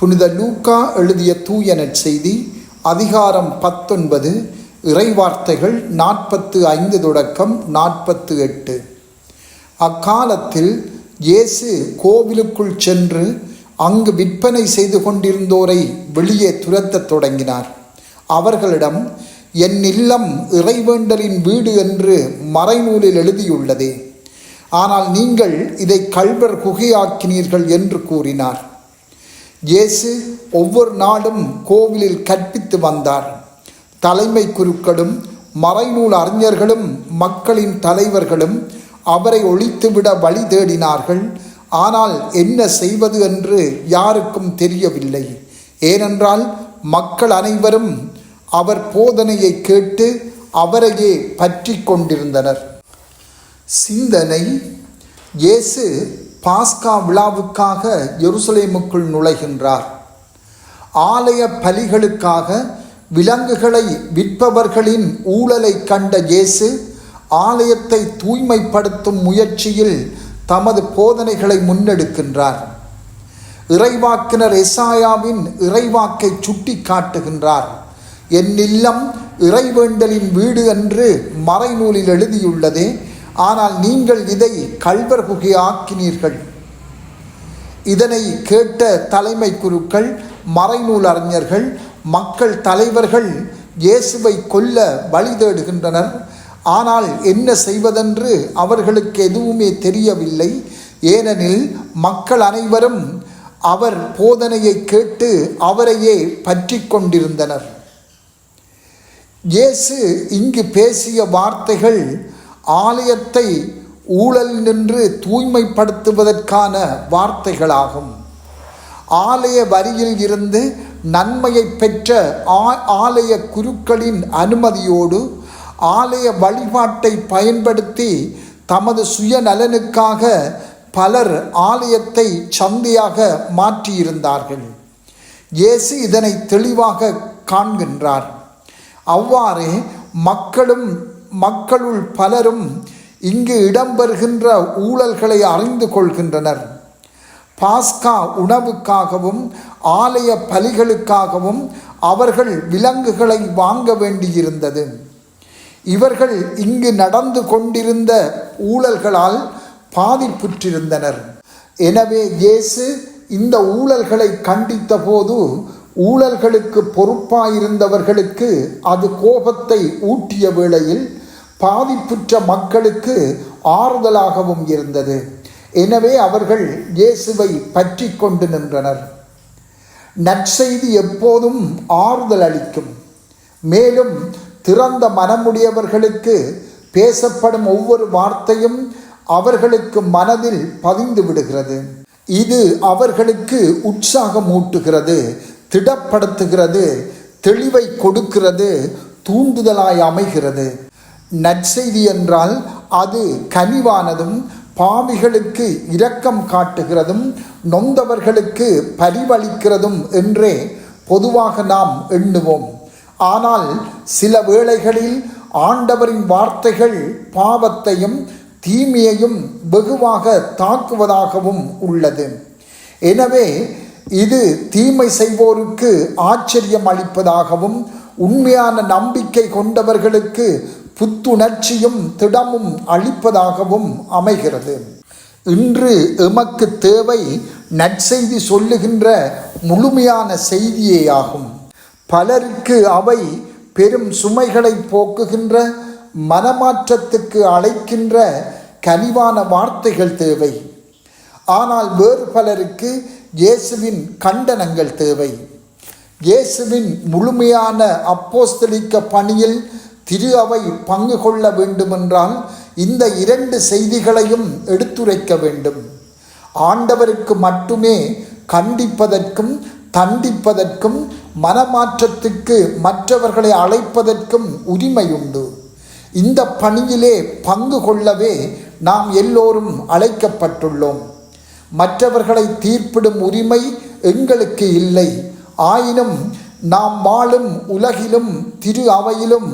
புனித லூக்கா எழுதிய தூய நற்செய்தி அதிகாரம் பத்தொன்பது இறைவார்த்தைகள் நாற்பத்து ஐந்து தொடக்கம் நாற்பத்து எட்டு. அக்காலத்தில் இயேசு கோவிலுக்குள் சென்று அங்கு விற்பனை செய்து கொண்டிருந்தோரை வெளியே துரத்தத் தொடங்கினார். அவர்களிடம் என் இல்லம் இறைவேண்டலின் வீடு என்று மறைநூலில் எழுதியுள்ளதே. ஆனால் நீங்கள் இதை கல்வர் குகையாக்கினீர்கள் என்று கூறினார். இயேசு ஒவ்வொரு நாளும் கோவிலில் கற்பித்து வந்தார். தலைமை குருக்களும் மறைநூல் அறிஞர்களும் மக்களின் தலைவர்களும் அவரை ஒழித்துவிட வழி தேடினார்கள். ஆனால் என்ன செய்வது என்று யாருக்கும் தெரியவில்லை. ஏனென்றால் மக்கள் அனைவரும் அவர் போதனையை கேட்டு அவரையே பற்றி கொண்டிருந்தனர். சிந்தனை இயேசு பாஸ்கா விழாவுக்காக எருசலேமுக்குள் நுழைகின்றார். ஆலய பலிகளுக்காக விலங்குகளை விற்பவர்களின் ஊழலை கண்ட இயேசு ஆலயத்தை தூய்மைப்படுத்தும் முயற்சியில் தமது போதனைகளை முன்னெடுக்கின்றார். இறைவாக்கினர் எசாயாவின் இறைவாக்கை சுட்டி காட்டுகின்றார் என் இல்லம் இறைவேண்டலின் வீடு என்று மறைநூலில் எழுதியுள்ளதே ஆனால் நீங்கள் இதை கல்வர் குகையாக்கினீர்கள் இதனை கேட்ட தலைமை குருக்கள் மறைநூல் அறிஞர்கள் மக்கள் தலைவர்கள் இயேசுவை கொல்ல வழி தேடுகின்றனர். ஆனால் என்ன செய்வதென்று அவர்களுக்கு எதுவுமே தெரியவில்லை. ஏனெனில் மக்கள் அனைவரும் அவர் போதனையை கேட்டு அவரையே பற்றி கொண்டிருந்தனர். இயேசு இங்கு பேசிய வார்த்தைகள் ஆலயத்தை ஊழல் நின்று தூய்மைப்படுத்துவதற்கான வார்த்தைகளாகும். ஆலய வரியில் இருந்து நன்மையை பெற்ற ஆலய குருக்களின் அனுமதியோடு ஆலய வழிபாட்டை பயன்படுத்தி தமது சுயநலனுக்காக பலர் ஆலயத்தை சந்தையாக மாற்றியிருந்தார்கள். இயேசு இதனை தெளிவாக காண்கின்றார். அவ்வாறே மக்களும் மக்களுள் பலரும் இங்கு இடம்பெறுகின்ற ஊழல்களை அறிந்து கொள்கின்றனர். பாஸ்கா உணவுக்காகவும் ஆலய பலிகளுக்காகவும் அவர்கள் விலங்குகளை வாங்க வேண்டியிருந்தது. இவர்கள் இங்கு நடந்து கொண்டிருந்த ஊழல்களால் பாதிப்புற்றிருந்தனர். எனவே இயேசு இந்த ஊழல்களை கண்டித்த போது ஊழல்களுக்கு பொறுப்பாயிருந்தவர்களுக்கு அது கோபத்தை ஊட்டிய வேளையில் பாதிப்புற்ற மக்களுக்கு ஆறுதலாகவும் இருந்தது. எனவே அவர்கள் இயேசுவை பற்றி கொண்டு நின்றனர். நற்செய்தி எப்போதும் ஆறுதல் அளிக்கும். மேலும் திறந்த மனமுடையவர்களுக்கு பேசப்படும் ஒவ்வொரு வார்த்தையும் அவர்களுக்கு மனதில் பதிந்து விடுகிறது. இது அவர்களுக்கு உற்சாகம் ஊட்டுகிறது திடப்படுத்துகிறது தெளிவை கொடுக்கிறது தூண்டுதலாய் அமைகிறது. நற்செய்தி என்றால் அது கனிவானதும் பாவிகளுக்கு இரக்கம் காட்டுகிறதும் நொந்தவர்களுக்கு பரிவளிக்கிறதும் என்றே பொதுவாக நாம் எண்ணுவோம். ஆனால் சில வேளைகளில் ஆண்டவரின் வார்த்தைகள் பாவத்தையும் தீமையையும் வெகுவாக தாக்குவதாகவும் உள்ளது. எனவே இது தீமை செய்வோருக்கு ஆச்சரியம் அளிப்பதாகவும் உண்மையான நம்பிக்கை கொண்டவர்களுக்கு புத்துணர்ச்சியும் திடமும் அளிப்பதாகவும் அமைகிறது. இன்று எமக்கு தேவை நற்செய்தி சொல்லுகின்ற முழுமையான செய்தியே ஆகும் பலருக்கு அவை பெரும் சுமைகளை போக்குகின்ற மனமாற்றத்துக்கு அழைக்கின்ற கனிவான வார்த்தைகள் தேவை. ஆனால் வேறு பலருக்கு இயேசுவின் கண்டனங்கள் தேவை. இயேசுவின் முழுமையான அப்போஸ்தலிக்க பணியில் திரு அவை பங்கு கொள்ள வேண்டுமென்றால் இந்த இரண்டு செய்திகளையும் எடுத்துரைக்க வேண்டும். ஆண்டவருக்கு மட்டுமே கண்டிப்பதற்கும் தண்டிப்பதற்கும் மனமாற்றத்துக்கு மற்றவர்களை அழைப்பதற்கும் உரிமை உண்டு இந்த பணியிலே பங்கு கொள்ளவே நாம் எல்லோரும் அழைக்கப்பட்டுள்ளோம். மற்றவர்களை தீர்ப்பிடும் உரிமை எங்களுக்கு இல்லை. ஆயினும் நாம் வாழும் உலகிலும் திரு அவையிலும்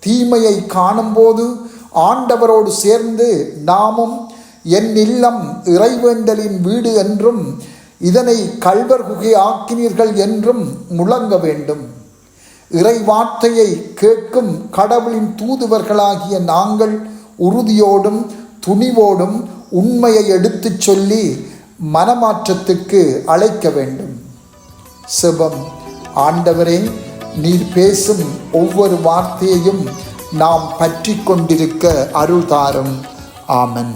தீமையை காணும்போது ஆண்டவரோடு சேர்ந்து நாமும் என் இல்லம் இறைவேண்டலின் வீடு என்றும் இதனை கல்வர் குகை ஆக்கினீர்கள் என்றும் முழங்க வேண்டும். இறை வார்த்தையை கேட்கும் கடவுளின் தூதுவர்களாகிய நாங்கள் உறுதியோடும் துணிவோடும் உண்மையை எடுத்துச் சொல்லி மனமாற்றத்துக்கு அழைக்க வேண்டும். செபம். ஆண்டவரே நீர் பேசும் ஒவ்வொரு வார்த்தையையும் நாம் பற்றி கொண்டிருக்க அருள் தாரும் ஆமன்.